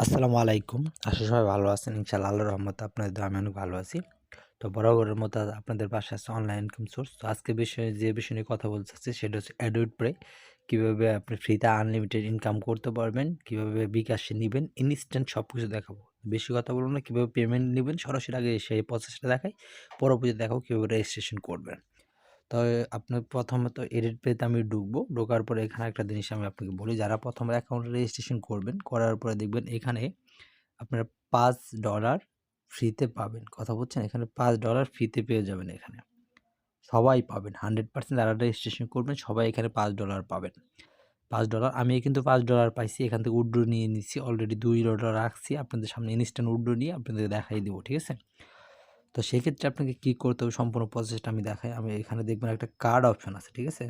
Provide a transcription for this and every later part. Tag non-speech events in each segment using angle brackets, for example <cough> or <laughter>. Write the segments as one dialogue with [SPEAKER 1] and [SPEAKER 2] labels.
[SPEAKER 1] আসসালামু আলাইকুম। আশা সবাই ভালো আছেন। ইনশাআল্লাহ আল্লাহর রহমত আপনাদের আমি অনেক ভালো আছি। তো বরাবরের মতো আপনাদের পাশে আছে অনলাইন ইনকাম সোর্স তো আজকে বিষয়ে যে বিষয় নিয়ে কথা বলতে চাচ্ছি সেটা হচ্ছে অ্যাডোড প্রে কীভাবে আপনি ফ্রিতে আনলিমিটেড ইনকাম করতে পারবেন, কীভাবে বিকাশে নেবেন ইনস্ট্যান্ট সব কিছু দেখাবো। বেশি কথা বলব না, কীভাবে পেমেন্ট নেবেন, সরাসরি আগে সেই প্রসেসটা দেখাই, পরবর্তীতে দেখাবো কীভাবে রেজিস্ট্রেশন করবেন। তো আপনি প্রথমত এডিট পেতে আমি ঢুকবো। ঢোকার পরে এখানে একটা জিনিস আমি আপনাকে বলি, যারা প্রথমে অ্যাকাউন্ট রেজিস্ট্রেশন করবেন, করার পরে দেখবেন এখানে আপনারা পাঁচ ডলার ফ্রিতে পাবেন। কথা বলছেন? এখানে পাঁচ ডলার ফ্রিতে পেয়ে যাবেন এখানে। সবাই পাবেন হান্ড্রেড পার্সেন্ট যারা রেজিস্ট্রেশন করবেন, সবাই এখানে পাঁচ ডলার পাবেন। পাঁচ ডলার আমি কিন্তু পাঁচ ডলার পাইছি, এখান থেকে উড্রো নিয়ে নিচ্ছি অলরেডি দুই ডলার রাখছি, আপনাদের সামনে ইনস্ট্যান্ট উড্রো নিয়ে আপনাদের দেখাই দেবো, ঠিক আছে? তো সেক্ষেত্রে আপনাকে কী করতে হবে? সম্পূর্ণ প্রসেসটা আমি দেখাই। আমি এখানে দেখবেন একটা কার্ড অপশন আছে, ঠিক আছে?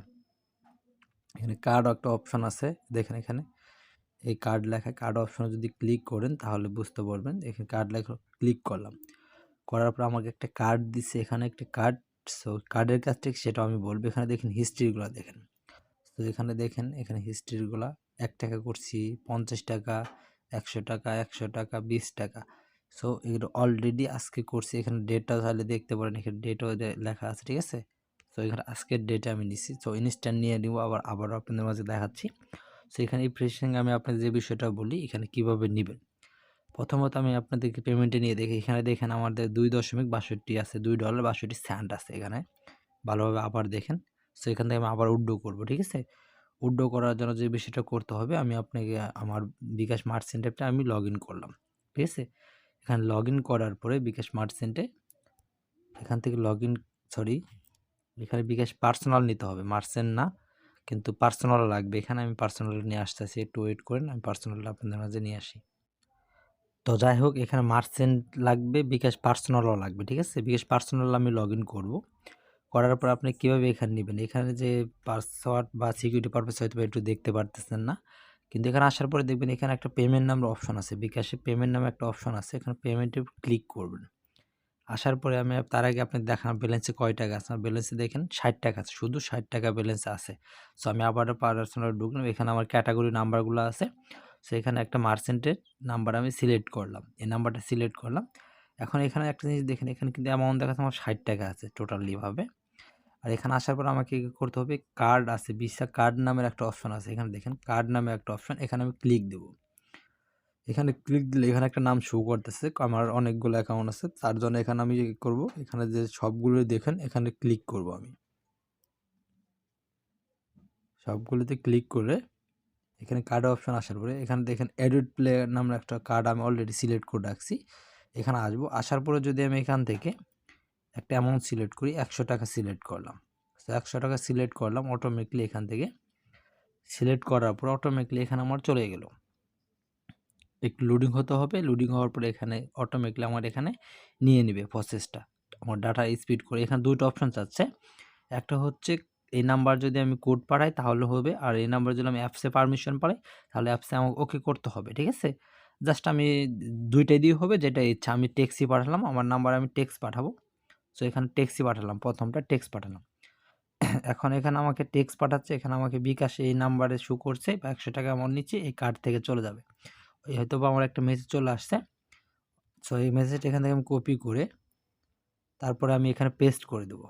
[SPEAKER 1] এখানে কার্ড একটা অপশন আছে, দেখেন এখানে। এই কার্ড লেখা কার্ড অপশনে যদি ক্লিক করেন, তাহলে বুঝতে পারবেন এখানে কার্ড লেখা ক্লিক করলাম। করার পর আমাকে একটা কার্ড দিচ্ছে এখানে একটা কার্ড সো কার্ডের কাছ থেকে সেটা আমি বলব। এখানে দেখেন হিস্ট্রিগুলো দেখেন। তো এখানে দেখেন, এখানে হিস্ট্রিগুলো এক টাকা করছি, পঞ্চাশ টাকা, একশো টাকা একশো টাকা, বিশ টাকা। সো এগুলো অলরেডি আজকে করছি। এখানে ডেটটা তাহলে দেখতে পারেন, এখানে ডেটও লেখা আছে, ঠিক আছে? সো এখানে আজকের ডেটে আমি নিচ্ছি সো ইনস্ট্যান্ট নিয়ে নিব, আবার, আবারও আপনাদের মাঝে দেখাচ্ছি। সো এখানে এই প্রেসিং আমি আপনাদের যে বিষয়টা বলি, এখানে কীভাবে নেবেন? প্রথমত আমি আপনাদেরকে পেমেন্টে নিয়ে দেখি। এখানে দেখেন আমাদের দুই দশমিক বাষট্টি আছে, দুই ডলার বাষট্টি স্যান্ড আছে এখানে। ভালোভাবে আবার দেখেন। সো এখান থেকে আমি আবার উড্ডো করব, ঠিক আছে? উড্ডো করার জন্য যে বিষয়টা করতে হবে, আমি আপনাকে, আমার বিকাশ মার্চেন্ট অ্যাপটা আমি লগ করলাম, ঠিক আছে? এখানে লগ করার পরে বিকাশ মার্চেন্টে এখান থেকে লগ সরি এখানে বিকাশ পার্সোনাল নিতে হবে। মার্চেন্ট না, কিন্তু পার্সোনাল লাগবে। এখানে আমি পার্সোনাল নিয়ে আসতেছি। একটু ওয়েট করেন, আমি পার্সোনালটা আপনাদের মাঝে নিয়ে আসি। তো যাই হোক, এখানে মার্চেন্ট লাগবে, বিকাশ পার্সোনালও লাগবে, ঠিক আছে? বিকাশ পার্সোনাল আমি লগ ইন করব। করার পর আপনি কীভাবে এখানে নেবেন? এখানে যে পাসওয়ার্ড বা সিকিউরিটি পারপাস হয়তো একটু দেখতে পারতেছেন না। কিন্তু এখানে আসার পরে দেখবেন এখানে একটা পেমেন্ট নামের অপশন আছে। বিকাশে পেমেন্ট নামে একটা অপশন আছে। এখানে পেমেন্টে ক্লিক করবেন। আসার পরে আমি তার আগে আপনি দেখান ব্যালেন্সে কয় টাকা আছে। আমার ব্যালেন্সে দেখেন ষাট টাকা আছে। শুধু ষাট টাকা ব্যালেন্স আছে। সো আমি আবার পার্সোনাল ঢুকলাম। এখানে আমার ক্যাটাগরি নাম্বারগুলো আছে। সো এখানে একটা মার্চেন্টের নাম্বার আমি সিলেক্ট করলাম। এই নাম্বারটা সিলেক্ট করলাম। এখন এখানে একটা জিনিস দেখেন, এখানে কিন্তু অ্যামাউন্ট দেখাচ্ছে আমার ষাট টাকা আছে টোটালিভাবে আর এখানে আসার পর আমাকে কী করতে হবে? কার্ড আছে ভিসা কার্ড নামের একটা অপশন আছে। এখানে দেখেন কার্ড নামে একটা অপশন এখানে আমি ক্লিক দেবো। এখানে ক্লিক দিলে এখানে একটা নাম শো করতেছে। আমার অনেকগুলো অ্যাকাউন্ট আছে, তার জন্য এখানে আমি করব? এখানে যে সবগুলো দেখেন, এখানে ক্লিক করব আমি। সবগুলোতে ক্লিক করে এখানে কার্ড অপশন আসার পরে, এখানে দেখেন এডিট প্লেয়ার নামের একটা কার্ড আমি অলরেডি সিলেক্ট করে রাখছি। এখানে আসব। আসার পরে যদি আমি এখান থেকে একটা অ্যামাউন্ট সিলেক্ট করি, একশো টাকা সিলেক্ট করলাম। তো একশো টাকা সিলেক্ট করলাম অটোমেটিকলি এখান থেকে সিলেক্ট করার পর অটোমেটিকলি এখানে আমার চলে গেল। একটু লোডিং হতে হবে লোডিং হওয়ার পরে এখানে অটোমেটিকলি আমার এখানে নিয়ে নেবে প্রসেসটা আমার ডাটা স্পিড করে, এখানে দুটো অপশন চাচ্ছে একটা হচ্ছে এই নাম্বার যদি আমি কোড পাঠাই তাহলে হবে, আর এই নাম্বার যদি আমি অ্যাপসে পারমিশন পাই তাহলে অ্যাপসে আমাকে ওকে করতে হবে, ঠিক আছে? জাস্ট আমি দুইটাই দিয়ে হবে, যেটা ইচ্ছা, আমি টেক্সি পাঠালাম, আমার নাম্বার আমি টেক্সট পাঠাবো। সো এখানে টেক্সি পাঠালাম, প্রথমটা টেক্স পাঠালাম। <coughs> এখন এখানে আমাকে টেক্স পাঠাচ্ছে, এখানে আমাকে বিকাশে এই নাম্বারে শু করছে, বা একশো টাকা আমার নিচে এই কার্ড থেকে চলে যাবে। ওই হয়তো বা আমার একটা মেসেজ চলে আসছে। সো এই মেসেজটা এখান থেকে আমি কপি করে, তারপরে আমি এখানে পেস্ট করে দেবো।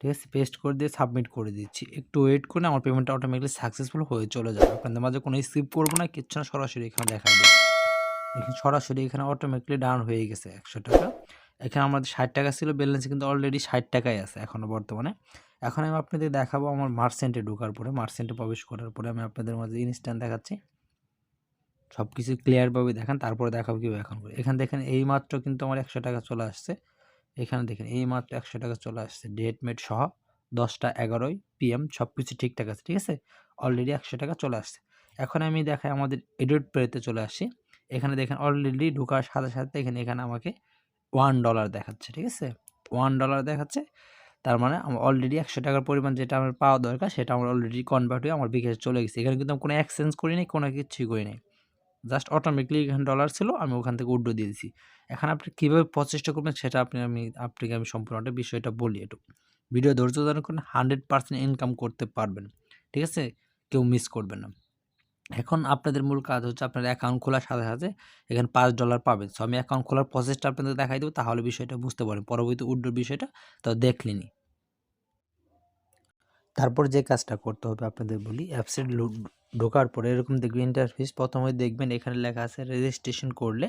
[SPEAKER 1] ঠিক আছে? পেস্ট করে দিয়ে সাবমিট করে দিচ্ছি। একটু ওয়েট করে আমার পেমেন্টটা অটোমেটিকলি সাকসেসফুল হয়ে চলে যাবে। আপনাদের মাঝে কোনো স্কিপ করব না, কিচ্ছু না, সরাসরি এখানে দেখা দেবো সরাসরি এখানে অটোমেটিকলি ডাউন হয়ে গেছে একশো টাকা। এখানে আমাদের ষাট টাকা ছিল ব্যালেন্স কিন্তু অলরেডি ষাট টাকাই আছে এখনও বর্তমানে। এখন আমি আপনাদের দেখাবো আমার মার্সেন্টে ঢোকার পরে মার্সেন্টে প্রবেশ করার পরে আমি আপনাদের মাঝে ইনস্ট্যান্ট দেখাচ্ছি। সব কিছু ক্লিয়ারভাবে দেখেন, তারপরে দেখাবো কীভাবে এখন করে। এখানে দেখেন এই মাত্র কিন্তু আমার একশো টাকা চলে আসছে। এখানে দেখেন এই মাত্র একশো টাকা চলে আসছে। ডেট মেট সহ দশটা এগারোই পিএম সব কিছু ঠিকঠাক আছে, ঠিক আছে? অলরেডি একশো টাকা চলে আসছে। এখন আমি দেখাই আমাদের এডিট পেতে চলে আসছি। এখানে দেখেন অলরেডি ঢোকার সাথে সাথে এখানে এখানে আমাকে ওয়ান ডলার দেখাচ্ছে, ঠিক আছে? ওয়ান ডলার দেখাচ্ছে, তার মানে আমার অলরেডি একশো টাকার পরিমাণ যেটা আমার পাওয়া দরকার, সেটা আমার অলরেডি কনভার্ট হয়ে আমার বিকাশে চলে গেছে। এখানে কিন্তু আমি কোনো এক্সচেঞ্জ করি নাই, কোনো কিছুই করি নাই। জাস্ট অটোমেটিকলি এখানে ডলার ছিল, আমি ওখান থেকে উড্ডো দিয়ে দিয়েছি এখন আপনি কীভাবে প্রচেষ্টা করবেন, সেটা আপনি, আমি, আপনাকে আমি সম্পূর্ণটা বিষয়টা বলি একটু। ভিডিও ধৈর্য ধারণ করেন হান্ড্রেড পার্সেন্ট ইনকাম করতে পারবেন, ঠিক আছে? কেউ মিস করবেন না। এখন আপনাদের মূল কাজ হচ্ছে আপনার অ্যাকাউন্ট খোলার সাথে সাথে এখানে পাঁচ ডলার পাবেন। সো আমি অ্যাকাউন্ট খোলার প্রসেসটা আপনাদের দেখাই দেবো, তাহলে বিষয়টা বুঝতে পারেন পরবর্তী উড্ডোর বিষয়টা তো দেখলেনি তারপর যে কাজটা করতে হবে আপনাদের বলি অ্যাপসে ঢোকার পরে এরকম দেখবেন ইন্টারফেস প্রথমে দেখবেন এখানে লেখা আছে রেজিস্ট্রেশন করলে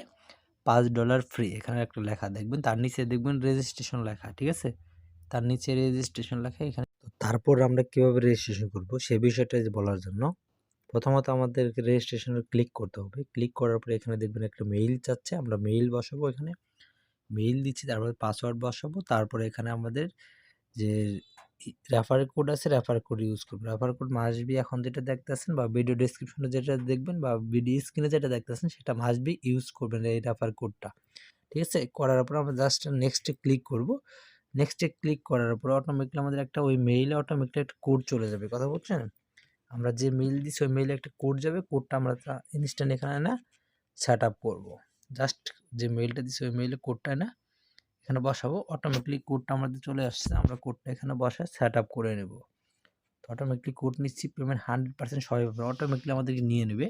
[SPEAKER 1] পাঁচ ডলার ফ্রি এখানে একটা লেখা দেখবেন, তার নিচে দেখবেন রেজিস্ট্রেশন লেখা, ঠিক আছে? তার নিচে রেজিস্ট্রেশন লেখা এখানে। তারপর আমরা কীভাবে রেজিস্ট্রেশন করব, সে বিষয়টা বলার জন্য প্রথমত আমাদেরকে রেজিস্ট্রেশনে ক্লিক করতে হবে। ক্লিক করার পরে এখানে দেখবেন একটা মেইল চাচ্ছে আমরা মেইল বসাবো এখানে। মেইল দিচ্ছি, তারপরে পাসওয়ার্ড বসাবো, তারপরে এখানে আমাদের যে রেফার কোড আছে রেফার কোড ইউজ করব। রেফার কোড মাসবি এখন যেটা দেখতেছেন বা ভিডিও ডিসক্রিপশনে যেটা দেখবেন বা ভিডিও স্ক্রিনে যেটা দেখতেছেন, সেটা মাসবি ইউজ করবেন এই রেফার কোডটা ঠিক আছে? করার পর আমরা জাস্ট নেক্সটে ক্লিক করব। নেক্সটে ক্লিক করার পর অটোমেটিকলি আমাদের একটা ওই মেইলে অটোমেটিকলি একটা কোড চলে যাবে। কথা বলছেন আমরা যে মেল দিচ্ছি ওই মেলে একটা কোড যাবে কোডটা আমরা ইনস্ট্যান্ট এখানে না সেট আপ করব। জাস্ট যে মেলটা দিচ্ছি ওই মেলে কোডটা না এখানে বসাবো অটোমেটিকলি কোডটা আমাদের চলে আসছে, আমরা কোডটা এখানে বসে সেট আপ করে নেব। তো অটোমেটিকলি কোড নিচ্ছি পেমেন্ট হান্ড্রেড পার্সেন্ট সবাই পাবে অটোমেটিকলি আমাদেরকে নিয়ে নেবে।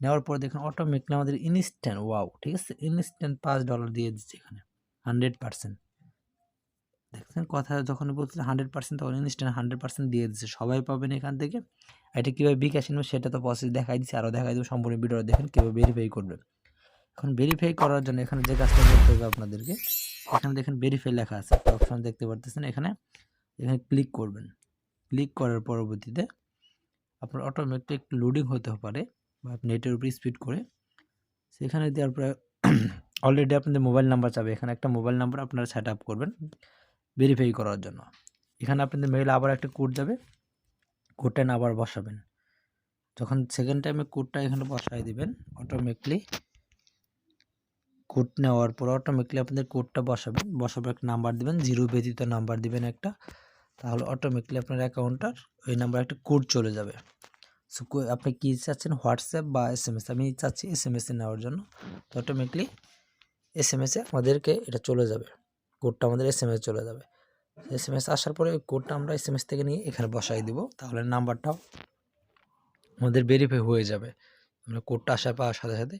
[SPEAKER 1] নেওয়ার পর দেখুন অটোমেটিকলি আমাদের ইনস্ট্যান্ট ওয়াও ঠিক আছে? ইনস্ট্যান্ট পাঁচ ডলার দিয়ে দিচ্ছে এখানে হান্ড্রেড পার্সেন্ট দেখছেন কথা যখন বলছে হান্ড্রেড পার্সেন্ট তখন ইনস্ট্যান্ট হান্ড্রেড পার্সেন্ট দিয়ে দিচ্ছে। সবাই পাবেন এখান থেকে। এটা কীভাবে বিকাশ নেবে সেটা তো প্রসেস দেখাই দিচ্ছে আরও দেখাই দেবো সম্পূর্ণ ভিডিওটা দেখেন কীভাবে ভেরিফাই করবেন এখন ভেরিফাই করার জন্য এখানে যে কাজটা করতে হবে আপনাদেরকে, এখানে দেখেন ভেরিফাই লেখা আছে। অপশন দেখতে পারতেছেন এখানে। এখানে ক্লিক করবেন। ক্লিক করার পরবর্তীতে আপনার অটোমেটিক লোডিং হতে পারে বা নেটের উপরে স্পিড করে। সেখানে দেওয়ার পরে <coughs> অলরেডি আপনাদের মোবাইল নাম্বার চাবে। এখানে একটা মোবাইল নাম্বার আপনারা সেট আপ করবেন। ভেরিফাই করার জন্য। এখানে আপনাদের মেইল আবার একটা কোড যাবে। কোডটা না আবার বসাবেন। যখন সেকেন্ড টাইমে কোডটা এখানে বসাই দিবেন অটোমেটিকলি কোড নেওয়ার পর অটোমেটিকলি আপনাদের কোডটা বসাবেন। বসাবার একটা নাম্বার দিবেন জিরো ব্যতীত নাম্বার দিবেন একটা। তাহলে অটোমেটিকলি আপনার অ্যাকাউন্টটার ওই নাম্বার একটা কোড চলে যাবে। সো আপনি কী চাচ্ছেন? হোয়াটসঅ্যাপ বা এস এম এস আমি চাচ্ছি এস এম এসে নেওয়ার জন্য। তো অটোমেটিকলি এস এম এসে আমাদেরকে এটা চলে যাবে। কোডটা আমাদের এস এম এস চলে যাবে। এস এম এস আসার পরে ওই কোডটা আমরা এস এম এস থেকে নিয়ে এখানে বসাই দিব। তাহলে নাম্বারটাও আমাদের ভেরিফাই হয়ে যাবে। আমরা কোডটা আসার পাওয়ার সাথে সাথে।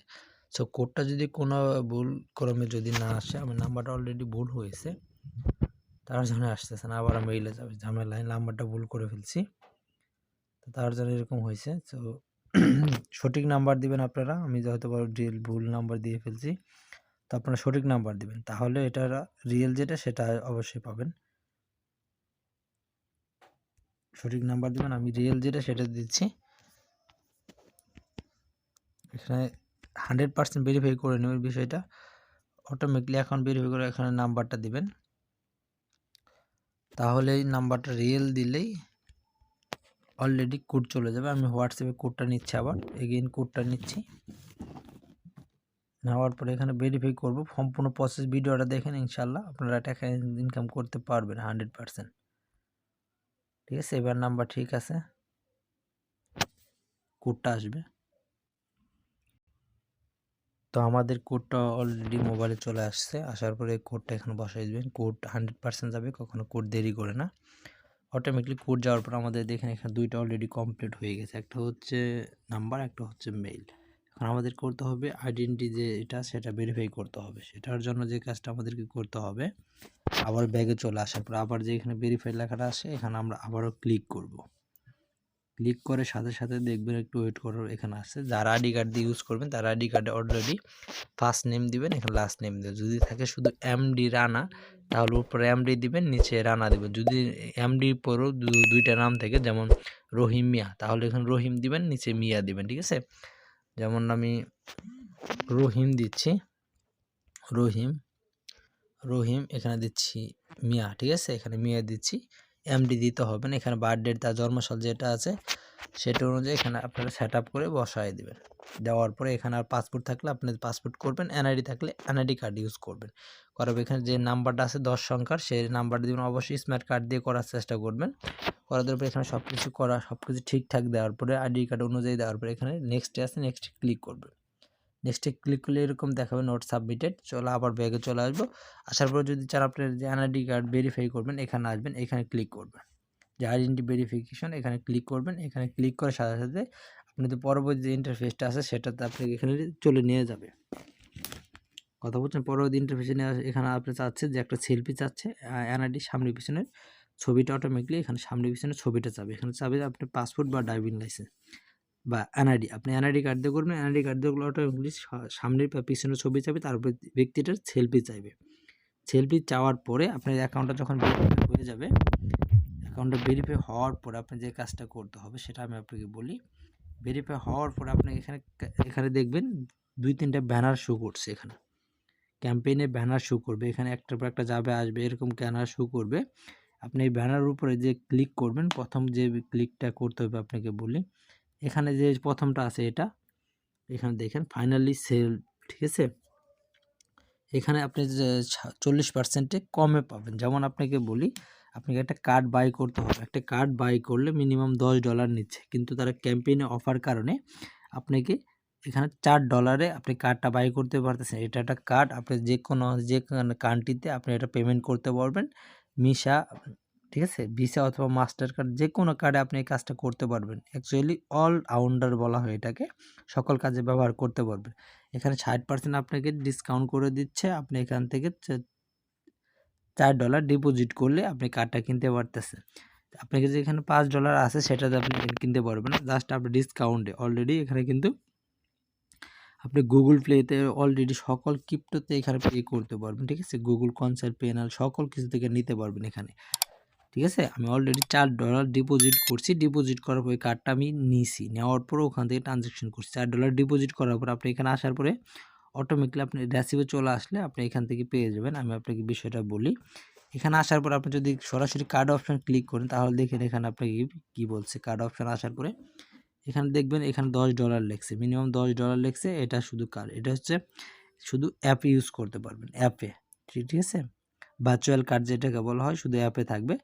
[SPEAKER 1] সো কোডটা যদি কোনো ভুল ক্রমে যদি না আসে আমার নাম্বারটা অলরেডি ভুল হয়েছে, তার জন্য আসতেছে না, আবার মেইলে যাবে। ঝামেলায় নাম্বারটা ভুল করে ফেলছি। তো তার জন্য এরকম হয়েছে। তো সঠিক নাম্বার দিবেন আপনারা। আমি হয়তো ভুল নাম্বার দিয়ে ফেলছি। তো আপনারা সঠিক নাম্বার দিবেন। তাহলে এটা রিয়েল যেটা সেটা অবশ্যই পাবেন। সঠিক নাম্বার দিবেন, আমি রিয়েল যেটা সেটা দিচ্ছি। এখানে হান্ড্রেড পার্সেন্ট ভেরিফাই করে নেবেন বিষয়টা। অটোমেটিকলি এখন ভেরিফাই করে এখানে নাম্বারটা দিবেন। তাহলে এই নাম্বারটা রিয়েল দিলেই অলরেডি কোড চলে যাবে। আমি হোয়াটসঅ্যাপে কোডটা নিচ্ছি আবার। এগেইন কোডটা নিচ্ছি। নেওয়ার পরে এখানে ভেরিফাই করব। সম্পূর্ণ প্রসেস ভিডিওটা দেখেন ইনশাল্লাহ আপনারা টাকা ইনকাম করতে পারবেন হান্ড্রেড পারসেন্ট ঠিক আছে? এবার নাম্বার ঠিক আছে। কোডটা আসবে। তো আমাদের কোডটা অলরেডি মোবাইলে চলে আসছে। আসার পরে কোডটা এখানে বসাই দেবেন। কোড হান্ড্রেড পার্সেন্ট যাবে, কখনো কোড দেরি করে না। অটোমেটিকলি কোড যাওয়ার পর আমাদের দেখেন এখানে দুইটা অলরেডি কমপ্লিট হয়ে গেছে। একটা হচ্ছে নাম্বার একটা হচ্ছে মেইল এখন আমাদের করতে হবে আইডেন্টি যে এটা, সেটা ভেরিফাই করতে হবে। সেটার জন্য যে কাজটা আমাদেরকে করতে হবে, আবার ব্যাগে চলে আসার পর আবার যে এখানে ভেরিফাই লেখাটা আসে এখানে আমরা আবারও ক্লিক করব। ক্লিক করে সাথে সাথে দেখবেন একটু ওয়েট করার এখানে আসছে যারা আইডি কার্ড দিয়ে ইউজ করবেন, তারা আইডি কার্ডে অলরেডি ফার্স্ট নেম দিবেন, এখানে লাস্ট নেম দেবেন। যদি থাকে শুধু এমডি রানা তাহলে উপরে এমডি দিবেন, নিচে রানা দিবেন। যদি এমডি পরেও দুইটা নাম থাকে, যেমন রহিম মিয়া তাহলে এখানে রহিম দিবেন, নিচে মিয়া দিবেন, ঠিক আছে? যেমন আমি রহিম দিচ্ছি, রহিম রহিম, এখানে দিচ্ছি মিয়া, ঠিক আছে? এখানে মিয়া দিচ্ছি এমডি দিতে হবে না, এখানে বার্থডে তার জন্মসাল যেটা আছে, সেটা অনুযায়ী এখানে আপনারা সেট করে বসায় দেবেন। দেওয়ার পরে এখানে আর পাসপোর্ট থাকলে আপনি পাসপোর্ট করবেন এনআইডি থাকলে এনআইডি কার্ড ইউজ করবেন। করার এখানে যে নাম্বারটা আছে দশ সংখ্যার, সেই নাম্বারটা দিবেন। অবশ্যই স্মার্ট কার্ড দিয়ে করার চেষ্টা করবেন। করার পরে এখানে সব কিছু করা সব কিছু ঠিকঠাক দেওয়ার পরে আইডি কার্ড অনুযায়ী দেওয়ার পরে এখানে নেক্সটে আছে নেক্সট ক্লিক করবেন। নেক্সটে ক্লিক করলে এরকম দেখাবে নোট সাবমিটেড চলো আবার ব্যাগে চলে আসব। আসার পর যদি চান আপনার যে এনআইডি কার্ড ভেরিফাই করবেন, এখানে আসবেন, এখানে ক্লিক করবেন। যে আইডেন্টি ভেরিফিকেশন এখানে ক্লিক করবেন। এখানে ক্লিক করার সাথে সাথে আপনি আপনাদের পরবর্তী যে ইন্টারফেসটা আছে, সেটাতে আপনাকে এখানে চলে নিয়ে যাবে। কথা বলছেন পরবর্তী আসে- এখানে আপনি চাচ্ছে যে একটা সেলফি চাচ্ছে এনআইডি সামনে পিছনের ছবিটা অটোমেটিকলি এখানে সামনে পিছনে ছবিটা চাবে। এখানে চাবে আপনি পাসপোর্ট বা ড্রাইভিং লাইসেন্স বা এনআইডি আপনি এনআইডি কার্ড দিয়ে করবেন এনআইডি কার্ড দিয়ে অটোমেটিকলি সামনের বা পিছনের ছবি চাবে তারপর ব্যক্তিটার সেলফি চাইবে। সেলফি চাওয়ার পরে আপনার অ্যাকাউন্টটা যখন ভেরিফাই হয়ে যাবে অ্যাকাউন্টটা ভেরিফাই হওয়ার পরে আপনি যে কাজটা করতে হবে, সেটা আমি আপনাকে বলি। ভেরিফাই হওয়ার পরে আপনি এখানে এখানে দেখবেন দুই তিনটা ব্যানার শো করছে এখানে। ক্যাম্পেইনে ব্যানার শো করবে, এখানে একটার পর একটা যাবে, আসবে, এরকম ব্যানার শু করবে। আপনি এই ব্যানার উপরে যে ক্লিক করবেন, প্রথম যে ক্লিকটা করতে হবে আপনাকে বলি, এখানে যে প্রথমটা আছে এটা, এখানে দেখেন ফাইনালি সেল ঠিক আছে? এখানে আপনি চল্লিশ পার্সেন্টে কমে পাবেন। যেমন আপনাকে বলি, আপনাকে একটা কার্ড বাই করতে হবে। একটা কার্ড বাই করলে মিনিমাম দশ ডলার নিচ্ছে। কিন্তু তারা ক্যাম্পেইনে অফার কারণে আপনাকে এখানে চার ডলারে আপনি কার্ডটা বাই করতে পারতেছেন। এটা একটা কার্ড আপনি যে কোনো যে কান্ট্রিতে আপনি এটা পেমেন্ট করতে পারবেন। মিশা ঠিক আছে? ভিসা অথবা মাস্টার কার্ড যে কোনো কার্ডে আপনি এই কাজটা করতে পারবেন। অ্যাকচুয়ালি অল আউন্ডার বলা হয় এটাকে। সকল কাজে ব্যবহার করতে পারবেন। এখানে ষাট পার্সেন্ট আপনাকে ডিসকাউন্ট করে দিচ্ছে। আপনি এখান থেকে চার ডলার ডিপোজিট করলে আপনি কার্ডটা কিনতে পারতেছেন। আপনাকে যে এখানে পাঁচ ডলার আছে, সেটাতে আপনি কিনতে পারবেন। জাস্ট আপনি ডিসকাউন্টে অলরেডি এখানে কিন্তু আপনি গুগল প্লেতে অলরেডি সকল ক্রিপ্টোতে এখানে পে করতে পারবেন, ঠিক আছে? গুগল কনসার্ট পেনাল সকল কিছু থেকে নিতে পারবেন এখানে, ঠিক আছে? আমি অলরেডি চার ডলার ডিপোজিট করছি ডিপোজিট করার পরে কার্ডটা আমি নিছি, নেওয়ার পরে ওখান থেকে ট্রানজ্যাকশন করছি। চার ডলার ডিপোজিট করার পর আপনি এখানে আসার পরে অটোমেটিকলি আপনি রেসিভে চলে আসলে আপনি এখান থেকে পেয়ে যাবেন। আমি আপনাকে বিষয়টা বলি, এখানে আসার পর আপনি যদি সরাসরি কার্ড অপশান ক্লিক করেন, তাহলে দেখেন এখানে আপনাকে কি বলছে? কার্ড অপশান আসার পরে এখানে দেখবেন এখানে দশ ডলার লেখছে। মিনিমাম দশ ডলার লেখছে, এটা শুধু কার? এটা হচ্ছে শুধু অ্যাপে ইউজ করতে পারবেন অ্যাপে ঠিক আছে? ভার্চুয়াল কার্ড যেটাকে বলা হয়, শুধু অ্যাপে থাকবে।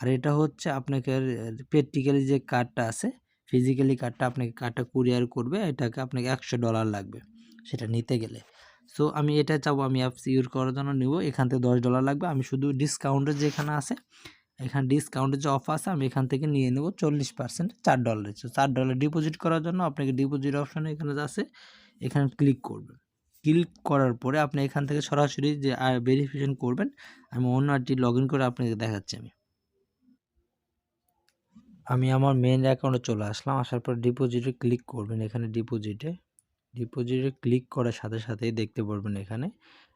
[SPEAKER 1] আর এটা হচ্ছে আপনাকে প্র্যাকটিক্যালি যে কার্ডটা আছে ফিজিক্যালি কার্ডটা আপনাকে কার্ডটা কুরিয়ার করবে, এটাকে আপনাকে একশো ডলার লাগবে সেটা নিতে গেলে। সো আমি এটা চাবো, আমি অ্যাপস ইউজ করার জন্য নিব, এখান থেকে দশ ডলার লাগবে। আমি শুধু ডিসকাউন্টের যেখানে আছে এখানে ডিসকাউন্টের যে অফার আছে, আমি এখান থেকে নিয়ে নেব চল্লিশ পার্সেন্ট চার ডলারের চার ডলার ডিপোজিট করার জন্য আপনাকে ডিপোজিট অপশানে এখানে আছে, এখানে ক্লিক করবেন। ক্লিক করার পরে আপনি এখান থেকে সরাসরি যে ভেরিফিকেশন করবেন, আমি অন্য আরটি লগ ইন করে আপনাকে দেখাচ্ছি আমি। আমি আমার মেন অ্যাকাউন্টে চলে আসলাম, আসার পর ডিপোজিটে ক্লিক করবেন এখানে ডিপোজিটে ডিপোজিটে ক্লিক করার সাথে সাথেই দেখতে পারবেন এখানে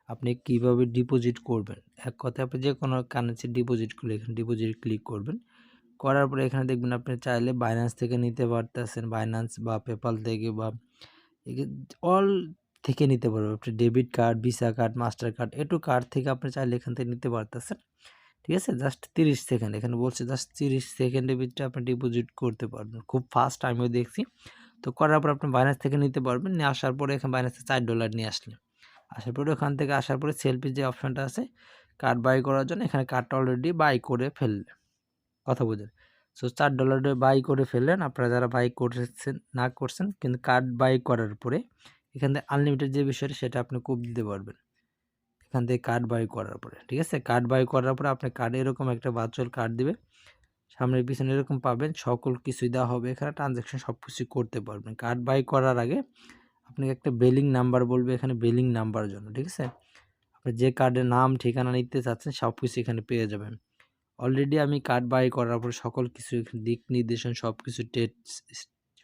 [SPEAKER 1] আপনি কীভাবে ডিপোজিট করবেন? এক কথায় আপনি যে কোনো কারেন্সি ডিপোজিট করলে এখানে ডিপোজিট ক্লিক করবেন। করার পরে এখানে দেখবেন আপনি চাইলে বাইন্যান্স থেকে নিতে পারতেছেন। বাইন্যান্স বা পেপাল থেকে বা অল থেকে নিতে পারবেন। আপনি debit card Visa card Master card এটু কার্ড থেকে আপনি চাইলে এখান থেকে নিতে পারতেছেন। ঠিক আছে? জাস্ট তিরিশ সেকেন্ড এখানে বলছে জাস্ট তিরিশ সেকেন্ডের ভিতরে আপনি ডিপোজিট করতে পারবেন। খুব ফাস্ট আমিও দেখছি। তো করার পর আপনি বাইন্যান্স থেকে নিতে পারবেন। নিয়ে আসার পরে এখানে বাইন্যান্সে চার ডলার নিয়ে আসলে আসার পরে ওখান থেকে আসার পরে সেলফি যে অপশানটা আছে কার্ড বাই করার জন্য এখানে কার্ডটা অলরেডি বাই করে ফেললেন। কথা বুঝেন সো চার ডলার বাই করে ফেললেন। আপনারা যারা বাই করছেন, না করছেন, কিন্তু কার্ড বাই করার পরে এখান থেকে আনলিমিটেড যে বিষয়টা, সেটা আপনি খুব দিতে পারবেন। এখান থেকে কার্ড বাই করার পরে, ঠিক আছে? কার্ড বাই করার পরে আপনি কার্ড এরকম একটা ভার্চুয়াল কার্ড দিবে সামনের পিছনে এরকম পাবেন, সকল কিছুই দেওয়া হবে এখানে ট্রানজ্যাকশন সব কিছুই করতে পারবেন। কার্ড বাই করার আগে আপনাকে একটা বেলিং নাম্বার বলবে, এখানে বেলিং নাম্বার জন্য, ঠিক আছে? আপনি যে কার্ডের নাম, ঠিকানা নিতে চাচ্ছেন সব কিছু এখানে পেয়ে যাবেন। অলরেডি আমি কার্ড বাই করার পর সকল কিছু, দিক নির্দেশন সব কিছু টেট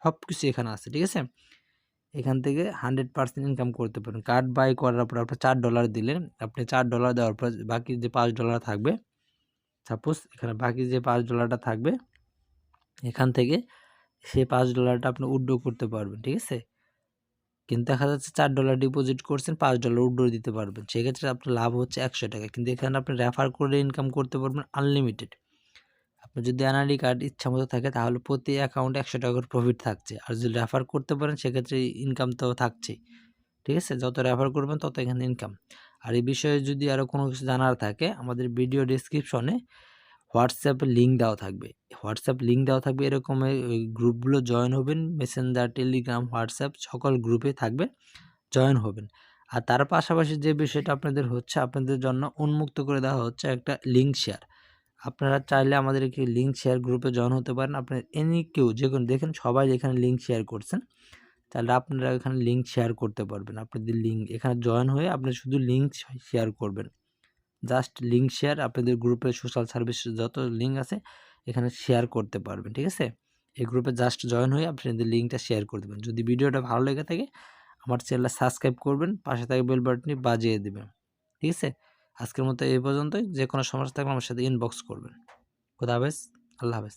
[SPEAKER 1] সব কিছু এখানে আছে, ঠিক আছে? এখান থেকে হান্ড্রেড পার্সেন্ট ইনকাম করতে পারেন। কার্ড বাই করার পর আপনি চার ডলার দিলেন, আপনি চার ডলার দেওয়ার পর বাকি যে পাঁচ ডলার থাকবে সাপোজ এখানে বাকি যে পাঁচ ডলারটা থাকবে, এখান থেকে সেই পাঁচ ডলারটা আপনি উড্রো করতে পারবেন, ঠিক আছে? কিন্তু দেখা যাচ্ছে চার ডলার ডিপোজিট করছেন, পাঁচ ডলার উড্রো দিতে পারবেন। সেক্ষেত্রে আপনার লাভ হচ্ছে একশো টাকা। কিন্তু এখানে আপনি রেফার করে ইনকাম করতে পারবেন আনলিমিটেড আপনার যদি এনআরডি কার্ড ইচ্ছা মতো থাকে, তাহলে প্রতি অ্যাকাউন্টে একশো টাকার প্রফিট থাকছে। আর যদি রেফার করতে পারেন, সেক্ষেত্রে ইনকাম তো থাকছেই। ঠিক আছে? যত রেফার করবেন, তত এখানে ইনকাম আর এই বিষয়ে যদি আরও কোনো কিছু জানার থাকে, আমাদের ভিডিও ডিসক্রিপশনে হোয়াটসঅ্যাপে লিঙ্ক দেওয়া থাকবে। হোয়াটসঅ্যাপ লিঙ্ক দেওয়া থাকবে এরকম গ্রুপগুলো জয়েন হবেন, মেসেঞ্জার, টেলিগ্রাম, হোয়াটসঅ্যাপ সকল গ্রুপে থাকবে, জয়েন হবেন। আর তার পাশাপাশি যে বিষয়টা আপনাদের হচ্ছে, আপনাদের জন্য উন্মুক্ত করে দেওয়া হচ্ছে একটা লিঙ্ক শেয়ার। আপনারা চাইলে আমাদের একটি লিঙ্ক শেয়ার গ্রুপে জয়েন হতে পারেন। আপনার এনি কেউ, যে কোনো, দেখেন সবাই এখানে লিঙ্ক শেয়ার করছেন, তাহলে আপনারা এখানে লিঙ্ক শেয়ার করতে পারবেন। আপনাদের লিঙ্ক এখানে জয়েন হয়ে আপনি শুধু লিঙ্ক শেয়ার করবেন। জাস্ট লিঙ্ক শেয়ার আপনাদের গ্রুপে সোশ্যাল সার্ভিস যত লিঙ্ক আছে, এখানে শেয়ার করতে পারবেন, ঠিক আছে? এই গ্রুপে জাস্ট জয়েন হয়ে আপনাদের লিঙ্কটা শেয়ার করে দেবেন। যদি ভিডিওটা ভালো লেগে থাকে, আমার চ্যানেলটা সাবস্ক্রাইব করবেন, পাশে থাকে বেল বাটনটি বাজিয়ে দেবেন, ঠিক আছে? আজকের মতো এই পর্যন্তই যে কোনো সমস্যা থাকবে আমার সাথে ইনবক্স করবেন। খুদা হাফেজ, আল্লাহ হাফেজ।